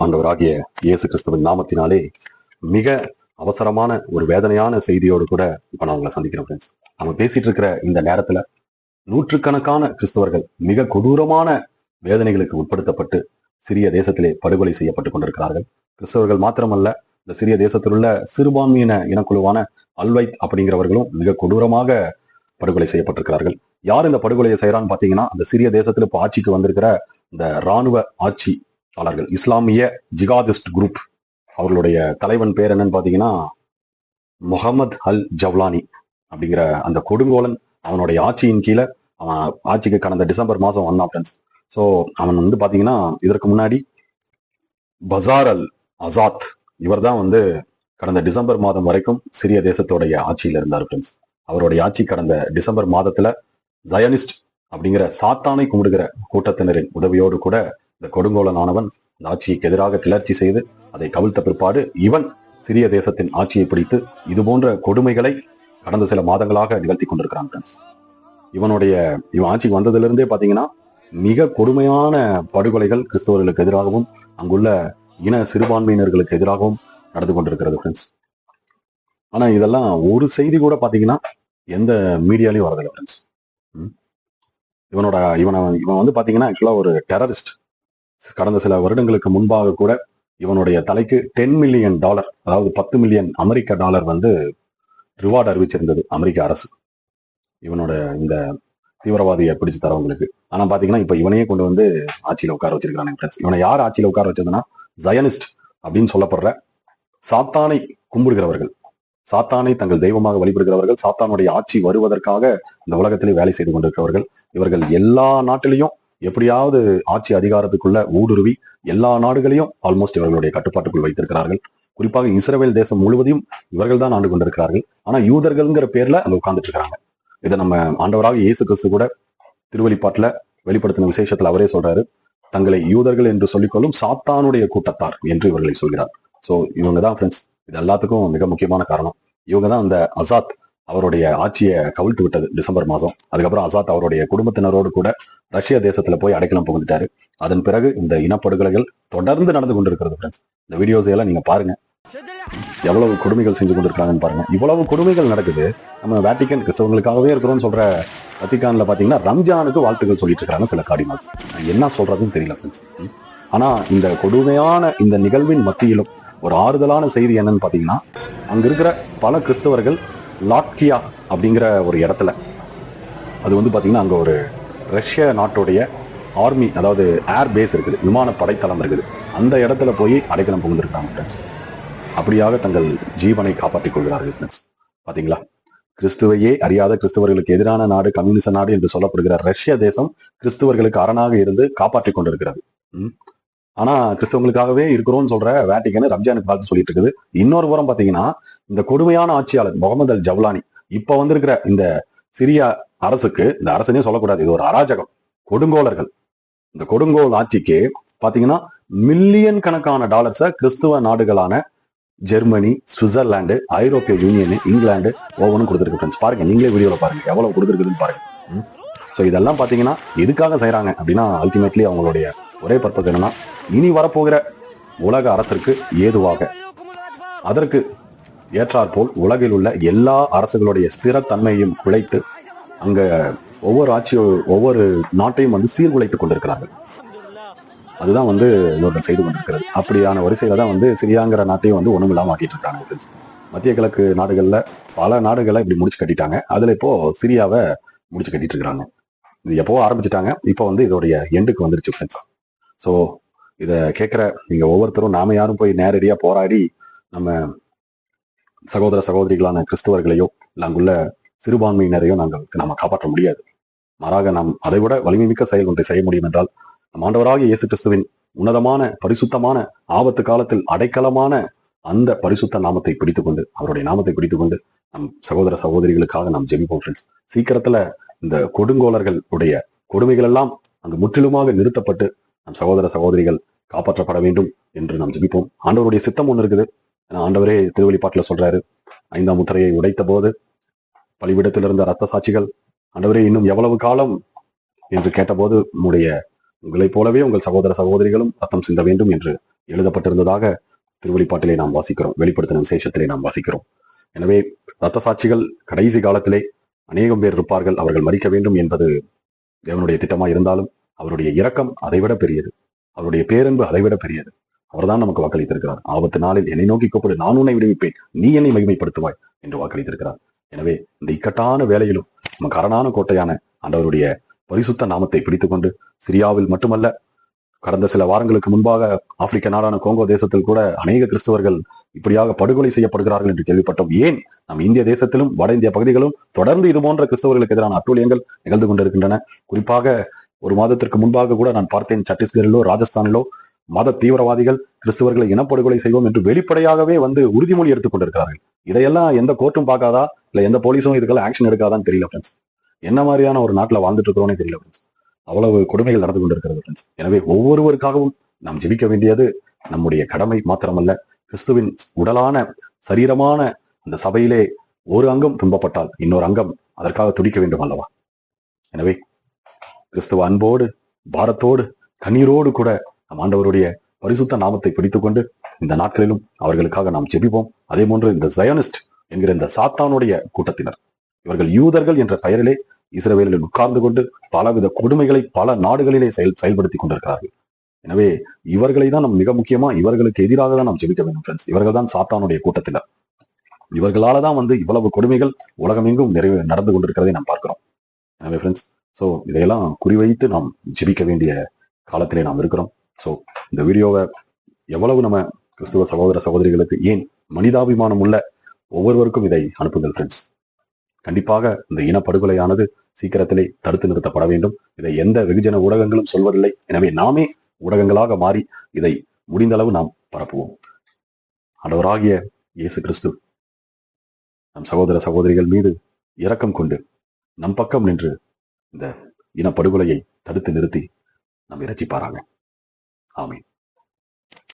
ஆண்டவராகிய இயேசு கிறிஸ்துவின் நாமத்தினாலே மிக அவசரமான ஒரு வேதனையான செய்தியோடு கூட இப்போ நான் உங்களை சந்திக்கிறேன் ஃப்ரெண்ட்ஸ் நம்ம பேசிட்டு இருக்கிற இந்த நேரத்தில் நூற்றுக்கணக்கான கிறிஸ்தவர்கள் மிக கொடூரமான வேதனைகளுக்கு உட்படுத்தப்பட்டு சிறிய தேசத்திலே படுகொலை செய்யப்பட்டு கொண்டிருக்கிறார்கள். கிறிஸ்தவர்கள் மாத்திரமல்ல இந்த சிறிய தேசத்தில் உள்ள சிறுபான்மையின இனக்குழுவான அல்வைத் அப்படிங்கிறவர்களும் மிக கொடூரமாக படுகொலை செய்யப்பட்டிருக்கிறார்கள். யார் இந்த படுகொலையை செய்கிறான்னு பார்த்தீங்கன்னா அந்த சிறிய தேசத்தில் இப்போ ஆட்சிக்கு வந்திருக்கிற இந்த ராணுவ ஆட்சியாளர்கள் இஸ்லாமிய ஜிகாதிஸ்ட் குரூப் அவர்களுடைய தலைவன் பேர் என்னன்னு பார்த்தீங்கன்னா முகமது அல் ஜவ்லானி அப்படிங்கிற அந்த கொடுங்கோலன். அவனுடைய ஆட்சியின் கீழே அவன் ஆட்சிக்கு கடந்த டிசம்பர் மாதம் வந்தான் ஃப்ரெண்ட்ஸ் ஸோ அவன் வந்து பார்த்தீங்கன்னா இதற்கு முன்னாடி பசார் அல் அசாத் இவர் தான் வந்து கடந்த டிசம்பர் மாதம் வரைக்கும் சிரிய தேசத்தோடைய ஆட்சியில் இருந்தார் ஃப்ரெண்ட்ஸ் அவருடைய ஆட்சி கடந்த டிசம்பர் மாதத்துல ஜயனிஸ்ட் அப்படிங்கிற சாத்தானை கும்பிடுகிற கூட்டத்தினரின் உதவியோடு கூட இந்த கொடுங்கோலனானவன் இந்த ஆட்சிக்கு எதிராக கிளர்ச்சி செய்து அதை கவிழ்த்த பிற்பாடு இவன் சிறிய தேசத்தின் ஆட்சியை பிடித்து இது போன்ற கொடுமைகளை கடந்த சில மாதங்களாக நிகழ்த்தி கொண்டிருக்கிறான் ஃப்ரெண்ட்ஸ் இவனுடைய இவன் ஆட்சிக்கு வந்ததிலிருந்தே பாத்தீங்கன்னா மிக கொடுமையான படுகொலைகள் கிறிஸ்தவர்களுக்கு எதிராகவும் அங்குள்ள இன சிறுபான்மையினர்களுக்கு எதிராகவும் நடந்து கொண்டிருக்கிறது ஃப்ரெண்ட்ஸ் ஆனா இதெல்லாம் ஒரு செய்தி கூட பாத்தீங்கன்னா எந்த மீடியாலையும் வரதில்லை ஃப்ரெண்ட்ஸ் இவனோட இவனை இவன் வந்து பார்த்தீங்கன்னா ஆக்சுவலா ஒரு டெரரிஸ்ட் கடந்த சில வருடங்களுக்கு முன்பாக கூட இவனுடைய தலைக்கு டென் மில்லியன் டாலர் அதாவது பத்து மில்லியன் அமெரிக்க டாலர் வந்து ரிவார்டு அறிவிச்சிருந்தது அமெரிக்க அரசு. இவனோட இந்த தீவிரவாதியை பிடிச்சு தரவங்களுக்கு ஆனா பாத்தீங்கன்னா இப்ப இவனையே கொண்டு வந்து ஆட்சியில உட்கார வச்சிருக்காங்க இவனை யார் ஆட்சியில உட்கார வச்சதுன்னா ஜயனிஸ்ட் அப்படின்னு சொல்லப்படுற சாத்தானை கும்பிடுகிறவர்கள். சாத்தானை தங்கள் தெய்வமாக வழிபடுகிறவர்கள் சாத்தானுடைய ஆட்சி வருவதற்காக இந்த உலகத்திலே வேலை செய்து கொண்டிருக்கிறவர்கள். இவர்கள் எல்லா நாட்டிலையும் எப்படியாவது ஆட்சி அதிகாரத்துக்குள்ள ஊடுருவி எல்லா நாடுகளையும் ஆல்மோஸ்ட் இவர்களுடைய கட்டுப்பாட்டுக்குள் வைத்திருக்கிறார்கள். குறிப்பாக இஸ்ரேல் தேசம் முழுவதையும் இவர்கள் தான் ஆண்டு கொண்டிருக்கிறார்கள். ஆனா யூதர்கள்ங்கிற பேர்ல அங்க உட்கார்ந்துட்டு இருக்காங்க. இதை நம்ம ஆண்டவராக இயேசு கிறிஸ்து கூட திருவெளிப்பாட்டுல வெளிப்படுத்தின விசேஷத்துல அவரே சொல்றாரு. தங்களை யூதர்கள் என்று சொல்லிக்கொள்ளும் சாத்தானுடைய கூட்டத்தார் என்று இவர்களை சொல்கிறார். சோ இவங்க தான் ஃப்ரெண்ட்ஸ் இது எல்லாத்துக்கும் மிக முக்கியமான காரணம். இவங்க தான் அந்த அசாத் அவருடைய ஆட்சியை கவிழ்த்து விட்டது டிசம்பர் மாதம். அதுக்கப்புறம் அசாத் அவருடைய குடும்பத்தினரோடு கூட ரஷ்ய தேசத்துல போய் அடைக்கலம் புகுந்துட்டாரு. அதன் பிறகு இந்த இனப்படுகொலைகள் தொடர்ந்து நடந்து கொண்டிருக்கிறது ஃப்ரெண்ட்ஸ் இந்த வீடியோஸ் எல்லாம் நீங்க பாருங்க. எவ்வளவு கொடுமைகள் செஞ்சு கொண்டிருக்காங்கன்னு பாருங்க. இவ்வளவு கொடுமைகள் நடக்குது. நம்ம வேட்டிக்கன் கிறிஸ்தவங்களுக்காகவே இருக்கிறோம்னு சொல்ற வத்திகான்ல பாத்தீங்கன்னா ரம்ஜானுக்கு வாழ்த்துக்கள் சொல்லிட்டு இருக்காங்க சில கார்டினல்ஸ் என்ன சொல்றதுன்னு தெரியல ஃப்ரெண்ட்ஸ் ஆனா இந்த கொடுமையான இந்த நிகழ்வின் மத்தியிலும் ஒரு ஆறுதலான செய்தி என்னன்னு பாத்தீங்கன்னா அங்க இருக்கிற பல கிறிஸ்தவர்கள் லாட்கியா அப்படிங்கிற ஒரு இடத்துல. அது வந்து பார்த்தீங்கன்னா அங்கே ஒரு ரஷ்ய நாட்டுடைய ஆர்மி அதாவது ஏர் பேஸ் இருக்குது விமான படைத்தளம் இருக்குது. அந்த இடத்துல போய் அடைக்கலம் புகுந்திருக்காங்க ஃப்ரெண்ட்ஸ் அப்படியாக தங்கள் ஜீவனை காப்பாற்றிக் கொள்கிறார்கள் ஃப்ரெண்ட்ஸ் பார்த்தீங்களா கிறிஸ்துவையே அறியாத கிறிஸ்தவர்களுக்கு எதிரான நாடு கம்யூனிச நாடு என்று சொல்லப்படுகிற ரஷ்ய தேசம் கிறிஸ்தவர்களுக்கு அரணாக இருந்து காப்பாற்றிக் கொண்டிருக்கிறது. ஆனா கிறிஸ்தவங்களுக்காகவே இருக்கிறோம்னு சொல்ற வேட்டிக்கனு ரம்ஜானுக்கு பார்த்து சொல்லிட்டு இருக்குது. இன்னொரு புறம் பாத்தீங்கன்னா இந்த கொடுமையான ஆட்சியாளர் முகமது அல் ஜவ்லானி இப்ப வந்திருக்கிற இந்த சிரியா அரசுக்கு இந்த அரசுனே சொல்லக்கூடாது இது ஒரு அராஜகம். கொடுங்கோலர்கள். இந்த கொடுங்கோல் ஆட்சிக்கு பாத்தீங்கன்னா மில்லியன் கணக்கான டாலர்ஸை கிறிஸ்துவ நாடுகளான ஜெர்மனி சுவிட்சர்லாந்து ஐரோப்பிய யூனியன் இங்கிலாந்து ஒவ்வொன்றும் கொடுத்துருக்கு ஃப்ரெண்ட்ஸ் பாருங்க நீங்களே வீடியோவில் பாருங்க எவ்வளவு கொடுத்துருக்குதுன்னு பாருங்க. ஸோ இதெல்லாம் பார்த்தீங்கன்னா எதுக்காக செய்கிறாங்க அப்படின்னா அல்டிமேட்லி அவங்களுடைய ஒரே பர்பஸ் என்னன்னா இனி வரப்போகிற உலக அரசிற்கு ஏதுவாக அதற்கு ஏற்றாற்போல் உலகில் உள்ள எல்லா அரசுகளுடைய ஸ்திரத்தன்மையையும் குலைத்து அங்க ஒவ்வொரு ஆட்சி ஒவ்வொரு நாட்டையும் வந்து சீர்குலைத்துக் கொண்டிருக்கிறார்கள். அதுதான் வந்து இவர்கள் செய்து கொண்டிருக்கிறது. அப்படியான வரிசையில தான் வந்து சிரியாங்கிற நாட்டையும் வந்து ஒண்ணும் இல்லாம ஆக்கிட்டு இருக்காங்க மத்திய கிழக்கு நாடுகள்ல பல நாடுகளை இப்படி முடிச்சு கட்டிட்டாங்க. அதுல இப்போ சிரியாவை முடிச்சு கட்டிட்டு இருக்கிறாங்க. இது எப்போ ஆரம்பிச்சிட்டாங்க. இப்போ வந்து இதோடைய எண்டுக்கு வந்துருச்சு ஃப்ரெண்ட்ஸ் ஸோ இதை கேட்குற நீங்க ஒவ்வொருத்தரும் நாம யாரும் போய் நேரடியா போராடி நம்ம சகோதர சகோதரிகளான கிறிஸ்தவர்களையோ இல்லை அங்குள்ள சிறுபான்மையினரையோ நாங்கள் நம்ம காப்பாற்ற முடியாது. மாறாக நாம் அதை விட வலிமைமிக்க செயல் ஒன்றை செய்ய முடியும் என்றால் நம் ஆண்டவராக இயேசு கிறிஸ்துவின் உன்னதமான பரிசுத்தமான ஆபத்து காலத்தில் அடைக்கலமான அந்த பரிசுத்த நாமத்தை பிடித்துக்கொண்டு அவருடைய நாமத்தை பிடித்துக்கொண்டு நம் சகோதர சகோதரிகளுக்காக நாம் ஜெபிப்போம் ஃப்ரெண்ட்ஸ் சீக்கிரத்துல இந்த கொடுங்கோலர்களுடைய கொடுமைகள் எல்லாம் அங்கு முற்றிலுமாக நிறுத்தப்பட்டு நம் சகோதர சகோதரிகள் காப்பாற்றப்பட வேண்டும் என்று நாம் ஜபிப்போம். ஆண்டவருடைய சித்தம் ஒன்று இருக்குது. ஏன்னா ஆண்டவரே திருவெளிப்பாட்டில் சொல்றாரு ஐந்தாம் முத்திரையை உடைத்த போது பலிபிடத்தில் இருந்த ரத்த சாட்சிகள் ஆண்டவரே இன்னும் எவ்வளவு காலம் என்று கேட்டபோது உங்களுடைய உங்களைப் போலவே உங்கள் சகோதர சகோதரிகளும் ரத்தம் சிந்த வேண்டும் என்று எழுதப்பட்டிருந்ததாக திருவெளிப்பாட்டிலே நாம் வாசிக்கிறோம். வெளிப்படுத்தின விசேஷத்திலே நாம் வாசிக்கிறோம். எனவே ரத்த சாட்சிகள் கடைசி காலத்திலே அநேகம் பேர் இருப்பார்கள். அவர்கள் மறிக்க வேண்டும் என்பது தேவனுடைய திட்டமாக இருந்தாலும் அவருடைய இரக்கம் அதைவிட பெரியது. அவருடைய பேரன்பு அதைவிட பெரியது. அவர்தான் நமக்கு வாக்களித்திருக்கிறார். ஆபத்து நாளில் என்னை நோக்கி கூப்பிடு நான் உன்னை விடுவிப்பேன். நீ என்னை மகிமைப்படுத்துவாய் என்று வாக்களித்திருக்கிறார். எனவே இந்த இக்கட்டான வேலையிலும் நமக்கு அரணான கோட்டையான ஆண்டவருடைய பரிசுத்த நாமத்தை பிடித்துக்கொண்டு சிரியாவில் மட்டுமல்ல கடந்த சில வாரங்களுக்கு முன்பாக ஆப்பிரிக்க நாடான கோங்கோ தேசத்தில் கூட அநேக கிறிஸ்தவர்கள் இப்படியாக படுகொலை செய்யப்படுகிறார்கள் என்று கேள்விப்பட்டோம். ஏன்? நம் இந்திய தேசத்திலும் வட இந்திய பகுதிகளும் தொடர்ந்து இது போன்ற கிறிஸ்தவர்களுக்கு எதிரான அட்டூழியங்கள் நிகழ்ந்து கொண்டிருக்கின்றன. குறிப்பாக ஒரு மாதத்திற்கு முன்பாக கூட நான் பார்த்தேன் சத்தீஸ்கரிலோ ராஜஸ்தானிலோ மத தீவிரவாதிகள் கிறிஸ்தவர்களை இனப்படுகொலை செய்வோம் என்று வெளிப்படையாகவே வந்து உறுதிமொழி எடுத்துக் கொண்டிருக்கிறார்கள். இதையெல்லாம் எந்த கோர்ட்டும் பார்க்காதா? இல்ல எந்த போலீஸும் இதுக்கெல்லாம் ஆக்ஷன் எடுக்காதான்னு தெரியல ஃப்ரெண்ட்ஸ் என்ன மாதிரியான ஒரு நாட்டில் வாழ்ந்துட்டு இருக்கிறோனே தெரியல ஃப்ரெண்ட்ஸ் அவ்வளவு கொடுமைகள் நடந்து கொண்டிருக்கிறது ஃப்ரெண்ட்ஸ் எனவே ஒவ்வொருவருக்காகவும் நாம் ஜெபிக்க வேண்டியது நம்முடைய கடமை மாத்திரமல்ல. கிறிஸ்துவின் உடலான சரீரமான அந்த சபையிலே ஒரு அங்கம் துன்பப்பட்டால் இன்னொரு அங்கம் அதற்காக துடிக்க வேண்டும் அல்லவா? எனவே கிறிஸ்துவ அன்போடு பாரத்தோடு கண்ணீரோடு கூட நம் ஆண்டவருடைய பரிசுத்த நாமத்தை பிடித்துக்கொண்டு இந்த நாட்களிலும் அவர்களுக்காக நாம் ஜெபிப்போம். அதே போன்று இந்த சயனிஸ்ட் என்கிற இந்த சாத்தானுடைய கூட்டத்தினர் இவர்கள் யூதர்கள் என்ற பெயரிலே இஸ்ரேலில் உட்கார்ந்து கொண்டு பலவித கொடுமைகளை பல நாடுகளிலே செயல் செயல்படுத்தி கொண்டிருக்கிறார்கள். எனவே இவர்களை தான் நம் மிக முக்கியமா இவர்களுக்கு எதிராக தான் நாம் ஜெபிக்க வேண்டும் ஃப்ரெண்ட்ஸ் இவர்கள் தான் சாத்தானுடைய கூட்டத்தினர். இவர்களால தான் வந்து இவ்வளவு கொடுமைகள் உலகமெங்கும் நிறைவே நடந்து கொண்டிருக்கிறதை நாம் பார்க்கிறோம். எனவே ஃப்ரெண்ட்ஸ் ஸோ இதையெல்லாம் குறிவைத்து நாம் ஜிபிக்க வேண்டிய காலத்திலே நாம் இருக்கிறோம். ஸோ இந்த வீடியோவை எவ்வளவு நம்ம கிறிஸ்துவ சகோதர சகோதரிகளுக்கு ஏன் மனிதாபிமானம் உள்ள ஒவ்வொருவருக்கும் இதை அனுப்புங்கள் ஃப்ரெண்ட்ஸ் கண்டிப்பாக இந்த இனப்படுகொலையானது சீக்கிரத்திலே தடுத்து நிறுத்தப்பட வேண்டும். இதை எந்த வெகுஜன ஊடகங்களும் சொல்வதில்லை. எனவே நாமே ஊடகங்களாக மாறி இதை முடிந்த அளவு நாம் பரப்புவோம். ஆண்டவராகிய இயேசு கிறிஸ்து நம் சகோதர சகோதரிகள் மீது இரக்கம் கொண்டு நம் பக்கம் நின்று இந்த இனப்படுகொலையை தடுத்து நிறுத்தி நம்மை ரட்சிப்பாராங்க ஆமீன்.